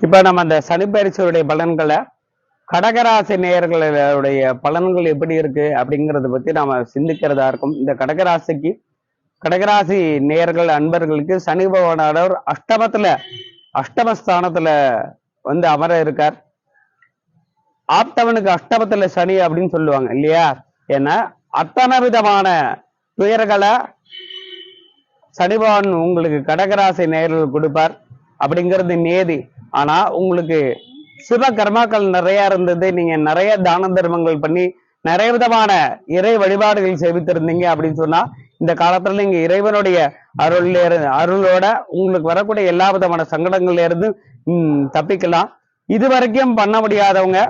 இப்ப நம்ம அந்த சனிப்பயிற்சியுடைய பலன்களை கடகராசி நேயர்களுடைய பலன்கள் எப்படி இருக்கு அப்படிங்கறத பத்தி நாம சிந்திக்கிறதா இருக்கும். இந்த கடகராசிக்கு கடகராசி நேயர்கள் அன்பர்களுக்கு சனி பகவானவர் அஷ்டமத்துல அஷ்டமஸ்தானத்துல வந்து அமர இருக்கார். ஆப்தவனுக்கு அஷ்டமத்துல சனி அப்படின்னு சொல்லுவாங்க இல்லையா? ஏன்னா அத்தனை விதமான துயர்களை சனி பகவான் உங்களுக்கு கடகராசி நேயர்கள் கொடுப்பார். அப்படிங்கிறது நேதி. ஆனா உங்களுக்கு சிவ கர்மாக்கள் நிறைய இருந்தது. நீங்க நிறைய தான தர்மங்கள் பண்ணி நிறைய விதமான இறை வழிபாடுகள் செவித்திருந்தீங்க அப்படின்னு சொன்னா இந்த காலத்துல நீங்க இறைவனுடைய அருள் அருளோட உங்களுக்கு வரக்கூடிய எல்லா விதமான சங்கடங்கள்ல இருந்து தப்பிக்கலாம். இது வரைக்கும் பண்ண முடியாதவங்க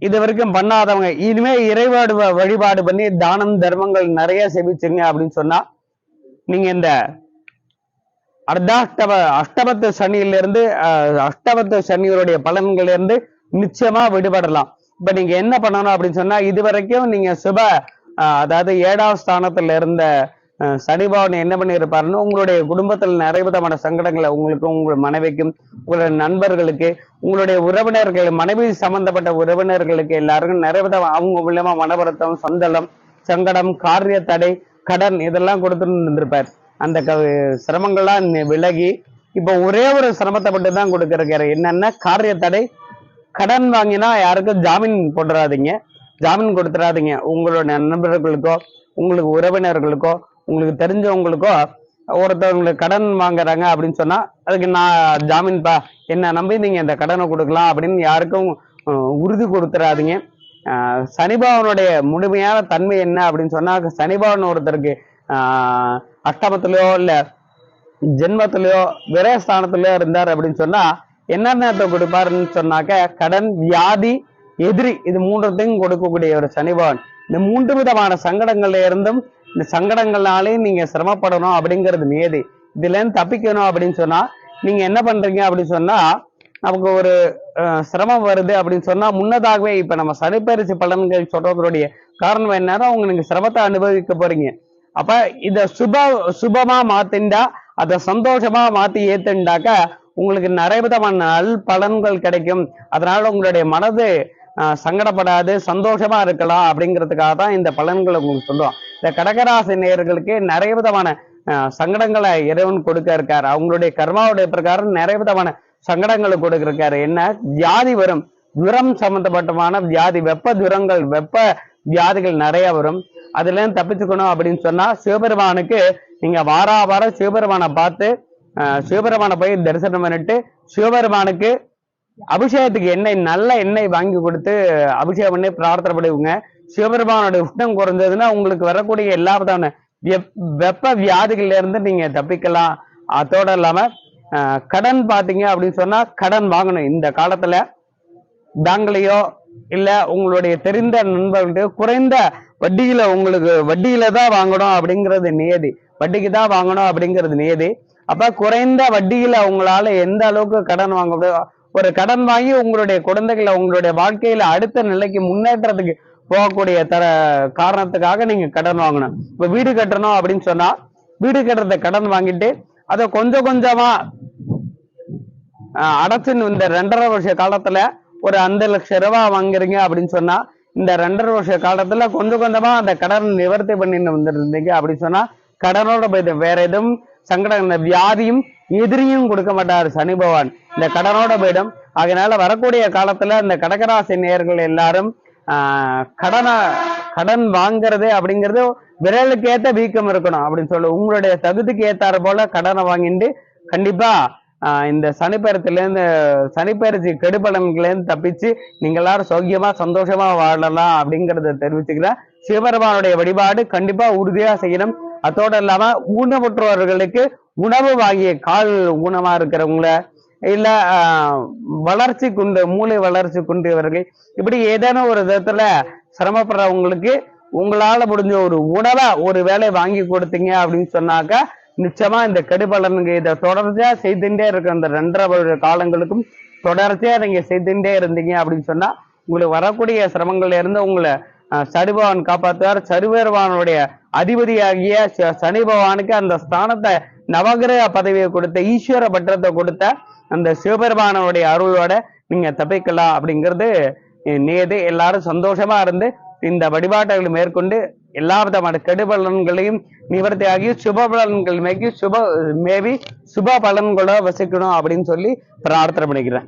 இது வரைக்கும் பண்ணாதவங்க இனிமே இறைவாடு வ- வழிபாடு பண்ணி தானம் தர்மங்கள் நிறைய செவிச்சுங்க அப்படின்னு சொன்னா நீங்க இந்த அர்த்தாஷ்டம அஷ்டமத்து சனியில இருந்து அஷ்டமத்து சனியோடைய பலன்களிலிருந்து நிச்சயமா விடுபடலாம். இப்ப நீங்க என்ன பண்ணணும் அப்படின்னு சொன்னா இது வரைக்கும் நீங்க சுப அதாவது ஏழாம் ஸ்தானத்துல இருந்த சனிபாவனை சனி என்ன பண்ணியிருப்பாருன்னு உங்களுடைய குடும்பத்தில் நிறைய விதமான சங்கடங்களை உங்களுக்கும் உங்கள் மனைவிக்கும் உங்களுடைய நண்பர்களுக்கு உங்களுடைய உறவினர்கள் மனைவி சம்பந்தப்பட்ட உறவினர்களுக்கு எல்லாருக்கும் நிறைய விதம் அவங்க மூலியமா மனவருத்தம் சந்தளம் சங்கடம் காரிய தடை கடன் இதெல்லாம் கொடுத்துட்டு இருந்திருப்பார். அந்த க சிரமங்கள்லாம் விலகி இப்போ ஒரே ஒரு சிரமத்தை மட்டும் தான் கொடுக்கறாரு என்னன்னா காரிய தடை கடன் வாங்கினா யாருக்கும் ஜாமீன் போட்டுறாதீங்க. ஜாமீன் கொடுத்துறாதீங்க. உங்களோட நண்பர்களுக்கோ உங்களுக்கு உறவினர்களுக்கோ உங்களுக்கு தெரிஞ்சவங்களுக்கோ ஒருத்தவங்களுக்கு கடன் வாங்குறாங்க அப்படின்னு சொன்னா அதுக்கு நான் ஜாமீன் பா என்ன நம்பி நீங்க இந்த கடனை கொடுக்கலாம் அப்படின்னு யாருக்கும் உறுதி கொடுத்துறாதீங்க. சனிபாவனுடைய முழுமையான தன்மை என்ன அப்படின்னு சொன்னா சனிபாவன் ஒருத்தருக்கு ஆஹ் அஷ்டமத்திலயோ இல்ல ஜென்மத்திலயோ விரயஸ்தானத்திலயோ இருந்தார் அப்படின்னு சொன்னா என்னென்ன கொடுப்பாருன்னு சொன்னாக்க கடன் வியாதி எதிரி இது மூன்றத்தையும் கொடுக்கக்கூடிய ஒரு சனிபவன் இந்த மூன்று விதமான சங்கடங்கள்ல இருந்தும் இந்த சங்கடங்கள்னாலே நீங்க சிரமப்படணும் அப்படிங்கிறது நியதி. இதுல இருந்து தப்பிக்கணும் அப்படின்னு சொன்னா நீங்க என்ன பண்றீங்க அப்படின்னு சொன்னா நமக்கு ஒரு சிரமம் வருது அப்படின்னு சொன்னா முன்னதாகவே இப்ப நம்ம சனிப்பரிசு பலன்கள் சொல்றதுடைய காரணம் என்னன்னா உங்களுக்கு சிரமத்தை அனுபவிக்க போறீங்க. அப்ப இத சுப சுபமா மாத்திண்டா அதை சந்தோஷமா மாத்தி ஏத்துண்டாக்க உங்களுக்கு நிறைய விதமான நல் பலன்கள் கிடைக்கும் அதனால உங்களுடைய மனது சங்கடப்படாது சந்தோஷமா இருக்கலாம் அப்படிங்கிறதுக்காக தான் இந்த பலன்களை உங்களுக்கு சொல்லுவோம் இந்த கடகராசி நேயர்களுக்கு நிறைய விதமான சங்கடங்களை இறைவன் கொடுக்க இருக்காரு அவங்களுடைய கர்மாவுடைய பிரகாரம் நிறைய விதமான சங்கடங்களை கொடுக்க இருக்காரு என்ன வியாதி வரும் துரம் சம்பந்தப்பட்டமான வியாதி வெப்ப துரங்கள் வெப்ப வியாதிகள் நிறைய வரும் அதுல இருந்து தப்பிச்சுக்கணும் அப்படின்னு சொன்னா சிவபெருமானுக்கு நீங்க வாரா வாரம் சிவபெருமானை பார்த்து சிவபெருமானை போய் தரிசனம் பண்ணிட்டு சிவபெருமானுக்கு அபிஷேகத்துக்கு எண்ணெய் நல்ல எண்ணெய் வாங்கி கொடுத்து அபிஷேகம் பண்ணி பிரார்த்தனை பண்ணுவீங்க சிவபெருமானுடைய உஷ்ணம் குறைஞ்சதுன்னா உங்களுக்கு வரக்கூடிய எல்லா விதமான வெப்- வெப்ப வியாதிகள்ல இருந்து நீங்க தப்பிக்கலாம். அதோட இல்லாம கடன் பாத்தீங்க அப்படின்னு சொன்னா கடன் வாங்கணும். இந்த காலத்துல பேங்க்லயோ இல்ல உங்களுடைய தெரிந்த நண்பர்கள்ட்ட குறைந்த வட்டியில உங்களுக்கு வட்டியில தான் வாங்கணும் அப்படிங்கிறது நியதி. வட்டிக்கு தான் வாங்கணும் அப்படிங்கிறது நியதி. அப்ப குறைந்த வட்டியில உங்களால எந்த அளவுக்கு கடன் வாங்க முடியும் ஒரு கடன் வாங்கி உங்களுடைய குழந்தைகளை உங்களுடைய வாழ்க்கையில அடுத்த நிலைக்கு முன்னேற்றத்துக்கு போகக்கூடிய தர காரணத்துக்காக நீங்க கடன் வாங்கணும். இப்ப வீடு கட்டணும் அப்படின்னு சொன்னா வீடு கட்டுறத கடன் வாங்கிட்டு அதை கொஞ்சம் கொஞ்சமா அடைச்சின்னு இந்த ரெண்டரை வருஷ காலத்துல ஒரு அஞ்சு லட்சம் ரூபாய் வாங்குறீங்க அப்படின்னு சொன்னா இந்த ரெண்டரை வருஷ காலத்துல கொஞ்சம் கொஞ்சமா அந்த கடன் நிவர்த்தி பண்ணிட்டு வந்துருந்தீங்க. அப்படின்னு சொன்னா கடனோட போய் வேற எதுவும் சங்கடம் இந்த வியாதியும் எதிரியும் கொடுக்க மாட்டார் சனி பகவான். இந்த கடனோட போயிடும். அதனால வரக்கூடிய காலத்துல இந்த கடகராசி நேர்கள் எல்லாரும் ஆஹ் கடனை கடன் வாங்குறது அப்படிங்கிறது விரலுக்கு ஏத்த வீக்கம் இருக்கணும் அப்படின்னு சொல்லு. உங்களுடைய தகுதிக்கு ஏத்தாறு போல கடனை வாங்கிட்டு கண்டிப்பா இந்த சனிப்பெயரத்துலேருந்து சனிப்பெயர்ச்சி கெடுபலன்கள்ல தப்பிச்சு நீங்கள் எல்லாரும் சௌக்கியமா சந்தோஷமா வாழலாம் அப்படிங்கறத தெரிவிச்சுக்கிறேன் சிவபெருமானுடைய வழிபாடு கண்டிப்பா உறுதியா செய்யணும். அதோடு இல்லாம ஊனமுற்றவர்களுக்கு உணவு வாங்கிய கால் ஊனமா இருக்கிறவங்கள இல்ல வளர்ச்சி குண்டு மூளை வளர்ச்சி குன்றியவர்கள் இப்படி ஏதேனும் ஒரு விதத்துல சிரமப்படுறவங்களுக்கு உங்களால முடிஞ்ச ஒரு உணவை ஒரு வேலை வாங்கி கொடுத்தீங்க அப்படின்னு சொன்னாக்கா நிச்சயமா இந்த கெடுபலனுங்க இதை தொடர்ச்சியா செய்துட்டே இருக்க இந்த ரெண்டரை வருட காலங்களுக்கும் தொடர்ச்சியா நீங்க செய்துட்டே இருந்தீங்க அப்படின்னு சொன்னா உங்களுக்கு வரக்கூடிய சிரமங்கள்ல இருந்து உங்களை சரிபவான் காப்பாத்துவார். சருவேர்வானுடைய அதிபதியாகிய ச- சனி பகவானுக்கு அந்த ஸ்தானத்தை நவகிரக பதவியை கொடுத்த ஈஸ்வர பட்டத்தை கொடுத்த அந்த சிவபெருமானவருடைய அருளோட நீங்க தப்பிக்கலாம் அப்படிங்கிறது நேது எல்லாரும் சந்தோஷமா இருந்து இந்த வழிபாடுகளை மேற்கொண்டு எல்லா விதமான கெடுபலன்களையும் நிவர்த்தியாகி சுப பலன்கள் மேகி சுப மேவி சுப பலன்களோட வசிக்கணும் அப்படின்னு சொல்லி பிரார்த்தனை பண்ணிக்கிறேன்.